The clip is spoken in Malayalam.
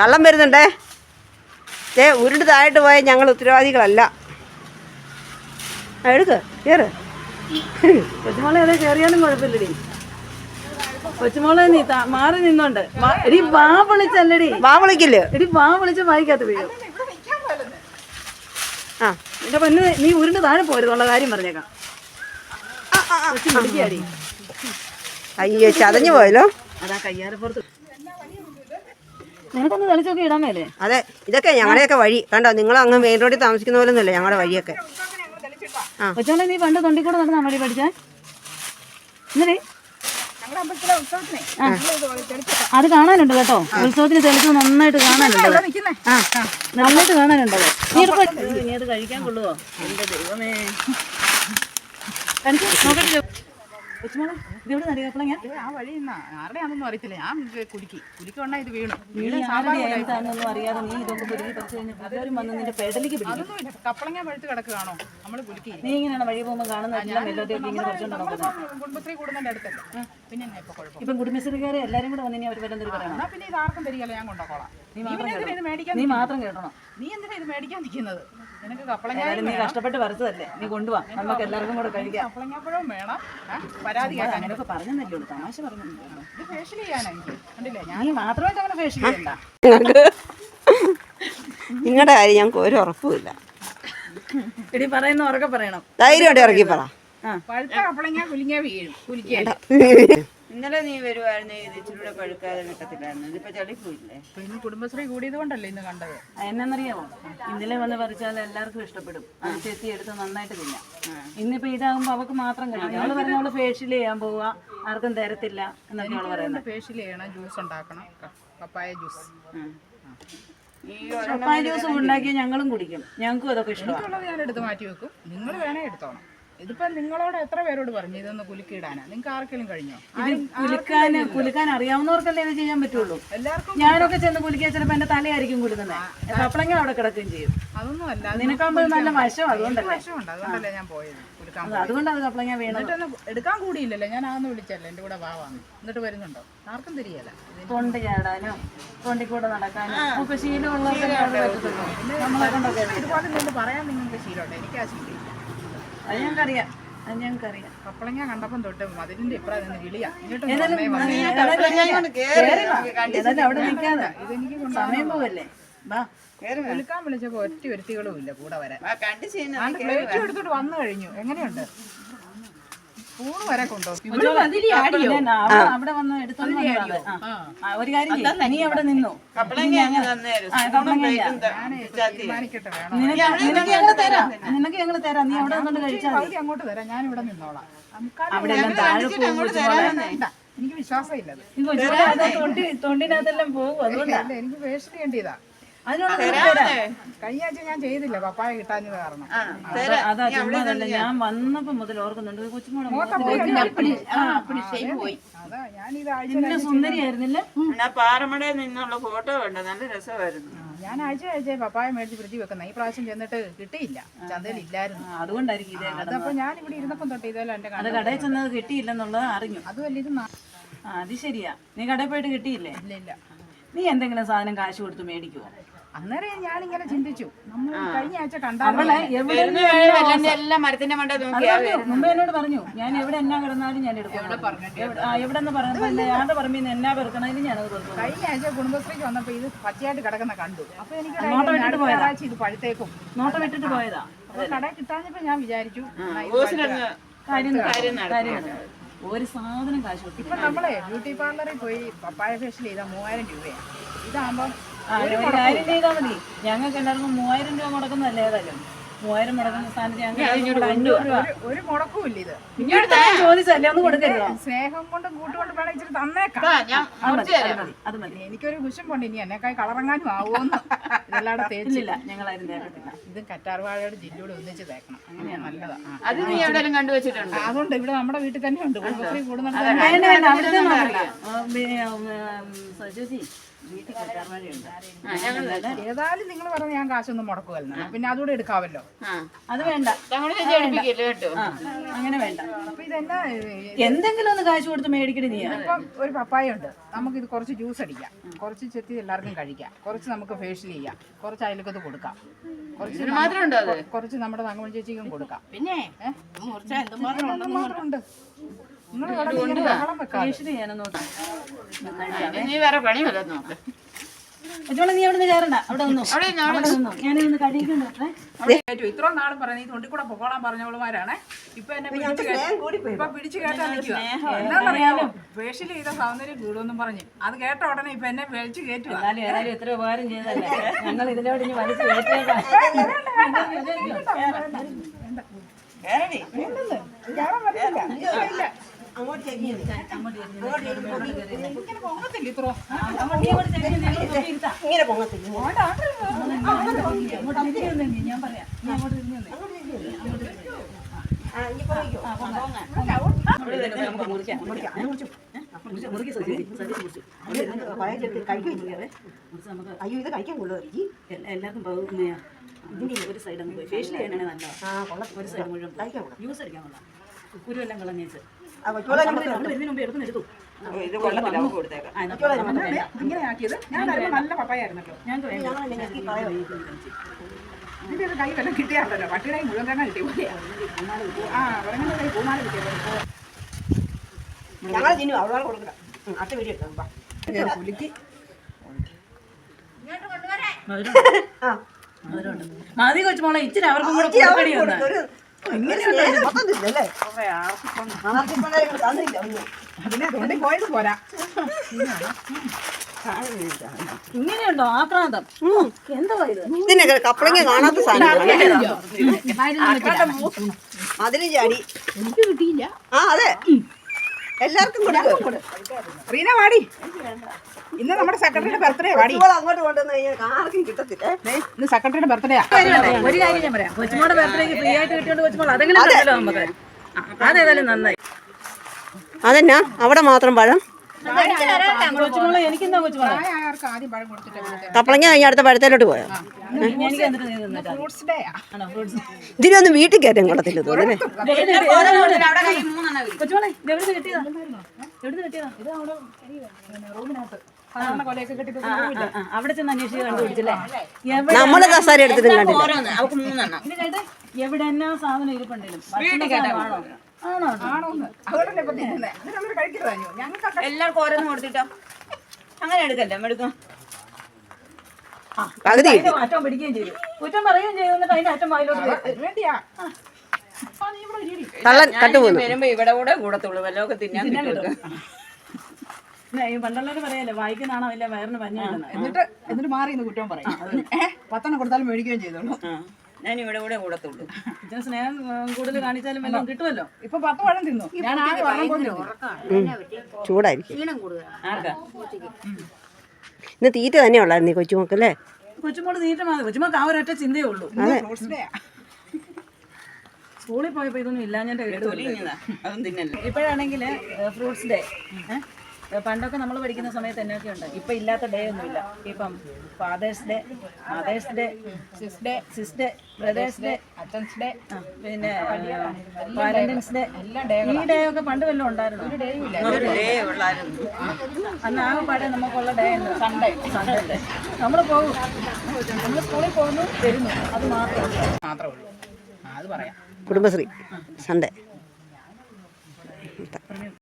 കള്ളം വരുന്നുണ്ടേ? ഏ ഉരുണ്ട് താഴോട്ട് പോയ ഞങ്ങൾ ഉത്തരവാദികളല്ല. എടുക്ക് കയറ് കൊച്ചുമോളെ അതെ കയറിയാലും കുഴപ്പമില്ലടി. കൊച്ചുമോളെ നീ മാറി നിന്നോണ്ട്. എടി വാ വിളിച്ചല്ലടി. വാ വിളിക്കില്ല? എടി വാ വിളിച്ച് വായിക്കാത്ത വീഴും. ആ. എന്റെ പൊന്ന് നീ ഉരുണ്ട് താഴെ പോരുന്നുള്ള കാര്യം പറഞ്ഞേക്കാം. കൊച്ചു അയ്യോ ചതഞ്ഞു പോയല്ലോ. അതാ കയ്യാരപ്പുറത്ത്. നിനക്കൊന്ന് തെളിച്ചൊക്കെ ഇടാൻ മേലേ. അതെ ഇതൊക്കെ ഞങ്ങളുടെയൊക്കെ വഴി. കണ്ടോ നിങ്ങൾ അങ്ങ് മെയിൻ റോഡിൽ താമസിക്കുന്ന പോലെ ഒന്നുമില്ല ഞങ്ങളുടെ വഴിയൊക്കെ. കൊച്ചോളെ നീ പണ്ട് തൊണ്ടിക്കൂടെ നടന്നാ വഴി പഠിച്ചേ? ഇന്നലെ ആ. അത് കാണാനുണ്ട് കേട്ടോ. ഉത്സവത്തിന് തെളിച്ച് നന്നായിട്ട് കാണാനുണ്ട്. ആ നന്നായിട്ട് കാണാനുണ്ട് നീ അത് കഴിക്കാൻ കൊള്ളുവോ? എന്റെ ദൈവമേ. നോക്കട്ടെ കൊച്ചുമോളെ ഇതെവിടെ നടികപ്പളങ്ങ ആ വഴി നിന്നാ ആരുടെയാണെന്നൊന്നും അറിയത്തില്ല. ഞാൻ കുലുക്കി ഇത് വീണു. നീ അറിയാതെ ഇതൊക്കെ പുരുകി പറിച്ചു കഴിഞ്ഞാൽ എല്ലാവരും വന്ന് നിന്റെ പെടലിക്ക് പിടിക്കും. അതൊന്നുമില്ല കപ്പളങ്ങ പഴുത്ത് കിടക്കുകയാണോ? നമ്മൾ കുലുക്കി നീ ഇങ്ങനെയാണ് വഴി പോകുമ്പോൾ കാണുന്ന എല്ലാം എല്ലാத்தைയും ഇങ്ങനെ പറിച്ചോണ്ട് നോക്കുന്നത് കുടുംബശ്രീ കൂടുന്നതിന്റെ അടുത്തല്ലേ? പിന്നെ എന്നാ ഇപ്പൊ കുഴപ്പം? ഇപ്പം കുടുംബശ്രീക്കാരെ എല്ലാരും കൂടെ വന്നിനി അവർ വല്ലതും പറയണം പിന്നെ ഇത് ആർക്കും തരികയല്ല. ഞാൻ കൊണ്ടുപോകോളാം നീ നീ മാത്രം മേടിക്കാൻ നീ മാത്രം കേട്ടണം. നീ എന്തിനാ ഇത് മേടിക്കാൻ നിൽക്കുന്നത്? നിനക്ക് കപ്പളങ്ങ നീ കഷ്ടപ്പെട്ട് വരച്ചതല്ലേ? നീ കൊണ്ടുവാ. നമുക്ക് എല്ലാവർക്കും കൂടെ കഴിക്കാം. കപ്പളങ്ങാപ്പഴവും വേണം. പരാതി അങ്ങനെയൊക്കെ പറഞ്ഞതല്ലേ ഉള്ളൂ. തമാശ പറഞ്ഞു ഇത് ഫേഷ്യൽ ചെയ്യാനാ എനിക്ക്. കണ്ടില്ലേ? ഞാൻ മാത്രമായിട്ട് അങ്ങനെ ഫേഷ്യൽ ചെയ്യണ്ട. നിങ്ങളുടെ കാര്യം ഞങ്ങൾക്ക് ഒരു ഉറപ്പുമില്ല എടി പറയുന്ന ഉറക്കെ പറയണം. ധൈര്യം ഇറക്കി പറ പഴുത്ത കപ്പളങ്ങ കുലിങ്ങ വീഴും. കുലുക്കിയാൽ ഇന്നലെ നീ വരുവായിരുന്നു ഇത് ഇച്ചിരി കൂടെ പഴുക്കാതെ കിട്ടത്തില്ലായിരുന്നു ഇതിപ്പോ ചളി പോയില്ലേ? ഇന്ന് കുടുംബശ്രീ കൂടിയത് കൊണ്ടല്ലേ ഇന്ന് കണ്ടത്? എന്നറിയാമോ ഇന്നലെ വന്ന് പറിച്ചാൽ എല്ലാവർക്കും ഇഷ്ടപ്പെടും. അത് ചെത്തി എടുത്ത് നന്നായിട്ട് തിന്നാം. ഇന്നിപ്പോ ഇതാകുമ്പോ അവക്ക് മാത്രം കഴിക്കാം അവൾ പറഞ്ഞ അവൾ ഫേഷ്യൽ ചെയ്യാൻ പോവുക ആർക്കും തരത്തില്ല എന്നൊക്കെ അവൾ പറയുന്നത് ഫേഷ്യൽ ചെയ്യണം ജ്യൂസ് ഉണ്ടാക്കണം. പപ്പായ ജ്യൂസ് പപ്പായ ജ്യൂസ് ഉണ്ടാക്കി ഞങ്ങളും കുടിക്കും. ഞങ്ങൾക്കും അതൊക്കെ ഇഷ്ടമാണ്. ഞാൻ എടുത്ത് മാറ്റി വെക്കും. നിങ്ങൾ വേണേ എടുത്തോണം. ഇതിപ്പോ നിങ്ങളോട് എത്ര പേരോട് പറഞ്ഞു ഇതൊന്ന് കുലുക്കിയിടാനാ? നിങ്ങൾക്ക് ആർക്കെങ്കിലും കഴിഞ്ഞോ? കുലുക്കാൻ കുലുക്കാൻ അറിയാവുന്നവർക്കല്ലേ ഇത് ചെയ്യാൻ പറ്റുള്ളൂ. എല്ലാവർക്കും ഞാനൊക്കെ ചെന്ന് കുലുക്കിയ ചിലപ്പോ എന്റെ തലയായിരിക്കും കുലുക്കുന്നത് അപ്പളെങ്കിൽ അവിടെ കിടക്കുകയും ചെയ്യും. അതൊന്നും അല്ല നിനക്കാകുമ്പോൾ നല്ല വശം അതുകൊണ്ടല്ലേ. വശമുണ്ട്. അതുകൊണ്ടല്ലേ ഞാൻ പോയത് കുലുക്കാൻ അത് അതുകൊണ്ട് അത് കപ്പളങ്ങ വീണത് എന്നിട്ടൊന്ന് എടുക്കാൻ കൂടിയില്ലല്ലോ. ഞാൻ ആന്ന് വിളിച്ചല്ലേ എന്റെ കൂടെ വാവാന്ന് എന്നിട്ട് വരുന്നുണ്ടോ? ആർക്കും തിരിയല്ല. തൊണ്ട് ചാടാനും തൊണ്ടി കൂടെ നടക്കാനും ഒക്കെ ശീലമുള്ളവർക്ക് നമ്മളെ കൊണ്ടൊക്കെ നിന്ന് പറയാൻ നിങ്ങൾക്ക് ശീലമുണ്ട്. എനിക്ക് ആ ശീലമില്ല അത് ഞങ്ങൾക്കറിയാം. അത് ഞങ്ങൾക്കറിയാം. കപ്പളങ്ങ കണ്ടപ്പം തൊട്ട് മതിലിന്റെ ഇപ്പുറം നിന്ന് വിളിയാ. ഇങ്ങോട്ട് ഏതായാലും വന്നേ, വന്നേ. ഏതായാലും കേറി വാ. ഏതായാലും അവിടെ നിൽക്കാതെ. സമയം പോവല്ലേ? വാ. കുലുക്കാൻ വിളിച്ചപ്പോ ഒറ്റ ഒരുത്തികളും ഇല്ല കൂടെ വരാൻ. എടുത്തിട്ട് വന്നു കഴിഞ്ഞു. എങ്ങനെയുണ്ട്? സ്പൂണ് വരെ കൊണ്ടുപോകും. ഞാൻ അവിടെ- അവിടെ വന്ന് എടുത്തോണ്ട് ഒരു കാര്യം നീ അവിടെ നിന്നു. നിനക്ക് തരാം. തരാം. നീ അവിടെ നിന്നോണ്ട് കഴിച്ചാൽ അങ്ങോട്ട് തരാം. ഞാൻ ഇവിടെ നിന്നോളാം. അവിടെ. എനിക്ക് തൊണ്ടിനകത്തെല്ലാം പോകും. അതുകൊണ്ടാണ് എനിക്ക് വേസ്റ്റ് ചെയ്യേണ്ടതാ അതിനോട് നിനക്ക് കഴിഞ്ഞ ആഴ്ച ഞാൻ ചെയ്തില്ല. പപ്പായ കിട്ടാഞ്ഞത് കാരണം. അതാ അതാ ചുമ്മാതല്ല ഞാൻ വന്നപ്പോ മുതൽ ഓർക്കുന്നുണ്ട് കൊച്ചുമോളെ സുന്ദരിയായിരുന്നില്ല നിന്നുള്ള ഫോട്ടോ കണ്ട? നല്ല രസമായിരുന്നു. ഞാൻ ആഴ്ച ആഴ്ച പപ്പായ മേടിച്ച് ഫ്രിഡ്ജ് വെക്കുന്ന. ഈ പ്രാവശ്യം ചെന്നിട്ട് കിട്ടിയില്ല. ചന്തയിൽ ഇല്ലായിരുന്നു. അതുകൊണ്ടായിരിക്കും ഇതേ അതപ്പോ ഞാൻ ഇവിടെ ഇരുന്നപ്പം തൊട്ട് ഇതെല്ലാം എന്റെ അത് കടയിൽ ചെന്നത് കിട്ടിയില്ലെന്നുള്ളത് അറിഞ്ഞു. അതുമല്ല ഇത് അത് ശരിയാ. നീ കടയിൽ പോയിട്ട് കിട്ടിയില്ലേ? ഇല്ല ഇല്ല. നീ എന്തെങ്കിലും സാധനം കാശ് കൊടുത്ത് മേടിക്കുവോ? അന്നേരം ഞാനിങ്ങനെ ചിന്തിച്ചു. നമ്മൾ കഴിഞ്ഞ ആഴ്ച കണ്ടാൽ മരത്തിന്റെ മണ്ട മുമ്പ് എന്നോട് പറഞ്ഞു ഞാൻ എവിടെ എന്നാ കിടന്നാലും ഞാൻ എടുക്കും എവിടെ- എന്ന് എവിടെ നിന്ന് പറഞ്ഞു ഞാന്റെ പറമ്പിൽ നിന്ന് എന്നാ പെറുക്കണേലും ഞാനത് പെറുക്കും. കഴിഞ്ഞ ആഴ്ച കുടുംബശ്രീക്ക് വന്നപ്പോ ഇത് പച്ചയായിട്ട് കിടക്കുന്ന കണ്ടു. അപ്പൊ എനിക്ക്. ഞായറാഴ്ച ഇത് പഴുത്തേക്കും. നോട്ടം വിട്ടിട്ട് പോയതാ. അപ്പൊ കട കിട്ടാഞ്ഞപ്പോ ഞാൻ വിചാരിച്ചു കാര്യം കാര്യം. ഒരു സാധനം കാശ് ഇപ്പൊ നമ്മളെ ബ്യൂട്ടി പാർലറിൽ പോയി പപ്പായ ഫേഷ്യൽ ചെയ്താൽ മൂവായിരം രൂപയാണ് ഇതാകുമ്പോ ആ, ഒരു കാര്യം ചെയ്താൽ മതി. ഞങ്ങൾക്ക് എല്ലാവർക്കും മൂവായിരം രൂപ മുടക്കുന്നതല്ലേ ഏതായാലും? മൂവായിരം മുടക്കുന്ന സ്ഥാനത്ത് ഞങ്ങൾ അഞ്ഞൂറ് രൂപ ഒരു- ഒരു മുടക്കും ഇല്ല ഇത് ചോദിച്ചല്ലേ ഒന്ന് കൊടുക്കരുത്? സ്നേഹം കൊണ്ടും കൂട്ടുകൊണ്ടും വേണം ഇച്ചിരി തന്നേക്കാം. അത് മതി. എനിക്കൊരു കുശുമ്പുണ്ട്. ഇനി എന്നെക്കായി കളറങ്ങാനും ആവുമെന്ന്. ഇതെല്ലാം തേച്ചില്ല ഞങ്ങളാരും തേക്കത്തില്ല. ഇത് കറ്റാർവാഴയുടെ ജില്ലയോട് ഒന്നിച്ച് തേക്കണം. അങ്ങനെയാണ് നല്ലതാ. ആ. അത് നീ എവിടെയെങ്കിലും കണ്ടുവച്ചിട്ടുണ്ട് അതുകൊണ്ട് ഇവിടെ നമ്മുടെ വീട്ടിൽ തന്നെ ഉണ്ട്. കുടുംബശ്രീ കൂടുന്നുണ്ട് ചേച്ചി ആ ഞങ്ങൾ ഏതായാലും നിങ്ങൾ പറഞ്ഞ ഞാൻ കാശൊന്നും മുടക്കുമല്ലോ പിന്നെ അതുകൂടെ എടുക്കാവല്ലോ. ആ. അത് വേണ്ട. തങ്ങളുടെ ചേച്ചി അടുപ്പിക്കല്ലോ കേട്ടോ. ആ അങ്ങനെ വേണ്ട. അപ്പൊ ഇതെന്നാ എന്തെങ്കിലും ഒന്ന് കാശ് കൊടുത്ത് മേടിക്കണേ നീ. ഇപ്പം ഒരു പപ്പായ ഉണ്ട്. നമുക്ക് ഇത് കുറച്ച് ജ്യൂസ് അടിക്കാം. കുറച്ച് ചെത്തി എല്ലാവർക്കും കഴിക്കാം. കുറച്ച് നമുക്ക് ഫേഷ്യൽ ചെയ്യാം. കുറച്ച് അയൽക്കത്ത് കൊടുക്കാം. കുറച്ച് ഇതിന് മാത്രം ഉണ്ടോ അത് കുറച്ച് നമ്മുടെ തങ്കമണി ചേച്ചിക്കും കൊടുക്കാം. പിന്നെ? നിങ്ങൾ ചെയ്യാനൊന്നും നീ വേറെ പണിയല്ലോ നോക്ക് അച്ചോളെ നീ അവിടെ കയറണ്ട അവിടെ നിന്നു അവിടെ നിന്നു ഞാനിന്ന് കയറ്റു ഇത്രയും നാളും പറഞ്ഞു ഈ തൊണ്ടി കൂടെ പൊക്കോളാൻ പറഞ്ഞവളുമാരാണ് ഇപ്പൊ എന്നെ ഇപ്പൊ പിടിച്ചു കേട്ടാ നിൽക്കുക എന്താണെന്നറിയാമോ ഫേഷ്യൽ ചെയ്ത സൗന്ദര്യം കൂടുമെന്നും പറഞ്ഞു അത് കേട്ട ഉടനെ ഇപ്പൊ എന്നെ വലിച്ചു കയറ്റുക എന്നാലും ഏതായാലും എത്ര ഉപകാരം ചെയ്തല്ലേ ഞങ്ങൾ ഇതിലോട് ഇനി വലിച്ചു ചെരിഞ്ഞു ഇങ്ങനെ പൊങ്ങത്തില്ല ഞാൻ പറയാം ഞാൻ അങ്ങോട്ട് മുറിക്കാം, മുറിക്കാം. ഞാൻ മുറിച്ചു. നമുക്ക് അയ്യോ ഇത് കഴിക്കാൻ കൊള്ളുമായിരിക്കും എല്ല- എല്ലാവർക്കും. ഇതിന്റെ ഒരു സൈഡ് അങ്ങ് പോയി ഫേഷ്യൽ ചെയ്യാനാണ് നല്ലത് ആ കൊള്ളാം ഒരു സൈഡ് മുഴുവൻ യൂസ് അടിക്കാൻ കൊള്ളാം കുരു എല്ലാം കളഞ്ഞേച്ച് ഇത് കൊള്ളത്തില്ല അവൾക്ക് കൊടുത്തേക്കാം. ഇങ്ങനെ ആക്കിയത്. ഞാൻ നല്ല പപ്പായായിരുന്നല്ലോ. ഞാൻ ഒരു കൈ വല്ലതും കിട്ടിയാണല്ലോ പട്ടിയുടെ കൈ മുഴുവൻ തന്നെ കിട്ടിയ? പോലെയാ. ആ അവരങ്ങനെ കൈ പൂമാല കിട്ടിയല്ലോ ഞങ്ങൾ തിന്നു. അവിടെ കൊടുക്കണം. അടുത്ത വീഡിയോ എടുക്കാം. വാ. പുലിക്ക്. ആ. മതി കൊച്ചുമോളെ ഇച്ചിരി അവർക്കും കൂടെ ഒന്ന്. ഇങ്ങനെയുണ്ടോ ആക്രാന്തം എന്തോ ഇത്? ഇതിനൊക്കെ കപ്പളങ്ങ കാണാത്ത സാധനം അതിന് ചാടി എനിക്ക് കിട്ടിയില്ല. ആ അതെ. എല്ലാവർക്കും കൊടുക്കും. റീന വാടി. ഇന്ന് നമ്മുടെ സെക്രട്ടറിയുടെ ബർത്ത്ഡേ വാടി. അങ്ങോട്ട് കൊണ്ടുവന്ന് കഴിഞ്ഞാൽ ആർക്കും കിട്ടത്തില്ല. ഇന്ന് സെക്രട്ടറിയുടെ ബർത്ത്ഡേ ഒരു കാര്യം ഞാൻ പറയാം. കൊച്ചുമോടെ ബർത്ത്ഡേക്ക് ഫ്രീ ആയിട്ട് കിട്ടിയോണ്ട് കൊച്ചുമോൾ അതെങ്കിലും നമുക്ക്? അതേതായാലും നന്നായി. അതെന്നാ? അവിടെ മാത്രം പഴം? കപ്പളങ്ങ കഴിഞ്ഞ അടുത്ത പഴത്തേലോട്ട് പോയോ? എനിക്ക് എന്നിട്ട് നീ ഫ്രൂട്ട്സ് ഡേ ആണോ? ഫ്രൂട്ട്സ് ഇതിനൊന്നും വീട്ടിൽ കയറ്റം കൊള്ളത്തില്ല തോന്നുന്നേ അവിടെ ചെന്ന് അന്വേഷിച്ച് കണ്ടുപിടിച്ചല്ലേ നമ്മൾ കസാര എടുത്തിട്ട് എവിടെ എന്നാ സാധനം ഇരിപ്പുണ്ടേലും എല്ലാവർക്കും ഓരോന്ന് കൊടുത്തിട്ടോ? അങ്ങനെ എടുക്കല്ലേ എടുക്കാം. പകുതി അറ്റം പിടിക്കുകയും ചെയ്തു. കുറ്റം പറയുകയും ചെയ്തു എന്നിട്ട് അതിന്റെ അറ്റം വായിലോട്ട് വേണ്ടിയാ. കള്ളൻ കട്ടുപോകുന്നു വരുമ്പോ ഇവിടെ കൂടെ കൂടത്തുള്ളൂ. വല്ലതൊക്കെ തിന്നാൻ പണ്ടുള്ളവര് പറയല്ലേ വായിക്കുന്നതാണോ ഇല്ല വയറിന് പഞ്ഞാണെന്ന് എന്നിട്ട്? എന്നിട്ട് മാറി ഇന്ന് കുറ്റം പറയും. പത്തെണ്ണം കൊടുത്താലും മേടിക്കുകയും ചെയ്തോളൂ. ഞാൻ ഇവിടെ കൂടെ കൂടത്തുള്ളൂ. ഇതിന് സ്നേഹം കൂടുതൽ കാണിച്ചാലും എല്ലാം കിട്ടുമല്ലോ? ഇപ്പൊ പത്ത് പഴം തിന്നു? ഞാൻ ആകെ വെള്ളം പോലും ചൂടായിരിക്കും. ആർക്കാ? ഇന്ന് തീറ്റ തന്നെ ഉള്ളായിരുന്നു കൊച്ചുമക്കല്ലേ കൊച്ചുമോൾ തീറ്റ മതി കൊച്ചുമോക്ക് ആ ഒരൊറ്റ ചിന്തയേ ഉള്ളൂ. സ്കൂളിൽ പോയപ്പോ ഇതൊന്നും ഇല്ല ഞാൻ തൊലിഞ്ഞതാ അതും തിന്നല്ലേ. ഇപ്പോഴാണെങ്കിൽ ഫ്രൂട്ട്സ് ഡേ. പണ്ടൊക്കെ നമ്മൾ പഠിക്കുന്ന സമയത്ത് എന്നൊക്കെ ഉണ്ട് ഇപ്പൊ ഇല്ലാത്ത ഡേ ഒന്നുമില്ല. ഇപ്പം father's day mother's day sis day sis day brother's day അച്ഛൻസ് day പിന്നെ വാലന്റൈൻസ് ഡേ ഈ ഡേ ഒക്കെ പണ്ട് വല്ലതും ഉണ്ടായിരുന്നു? ഒരു ഡേ ഉള്ളായിരുന്നു. അന്ന് ആ പാടെ നമുക്കുള്ള ഡേ ഉണ്ട്. സൺഡേ സൺഡേ ഡേ നമ്മൾ പോകും നമ്മൾ സ്കൂളിൽ പോകുന്നു വരുന്നു. അത് മാത്രം. മാത്രമേ ഉള്ളൂ. അത് പറയാം. കുടുംബശ്രീ. സൺഡേ